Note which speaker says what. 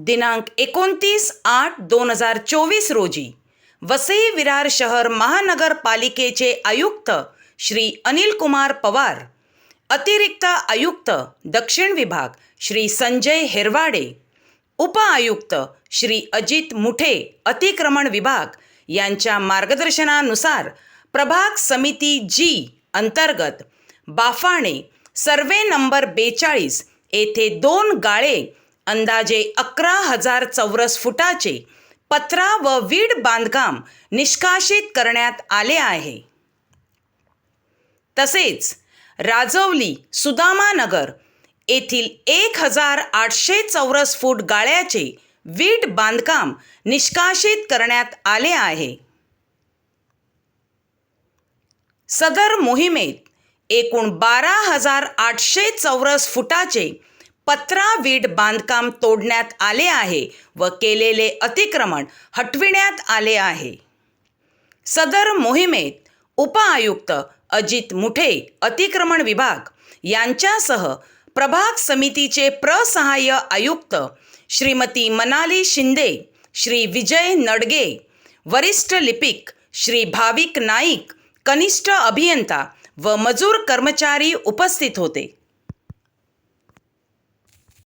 Speaker 1: दिनांक एकोणतीस आठ दोन हजार चोवीस रोजी वसई विरार शहर महानगरपालिकेचे आयुक्त श्री अनिल कुमार पवार अतिरिक्त आयुक्त दक्षिण विभाग श्री संजय हेरवाडे उपआयुक्त श्री अजित मुठे अतिक्रमण विभाग यांच्या मार्गदर्शनानुसार प्रभाग समिती जी अंतर्गत बाफाणे सर्वे नंबर बेचाळीस येथे दोन गाळे अंदाजे अकरा हजार चौरस फुटाचे पत्रा व वीड बांधकाम निष्कासित करण्यात आले आहे. तसेच राजवली सुदामानगर येथील एक हजार आठशे चौरस फूट गाळ्याचे वीट बांधकाम निष्कासित करण्यात आले आहे. सदर मोहिमेत एकूण बारा हजार आठशे चौरस फुटाचे पत्रा वीट बांधकाम तोडण्यात आले आहे व केलेले अतिक्रमण हटविण्यात आले आहे. सदर मोहिमेत उपआयुक्त अजित मुठे अतिक्रमण विभाग यांच्यासह प्रभाग समितीचे प्रसहाय्य आयुक्त श्रीमती मनाली शिंदे श्री विजय नडगे वरिष्ठ लिपिक श्री भाविक नाईक कनिष्ठ अभियंता व मजूर कर्मचारी उपस्थित होते.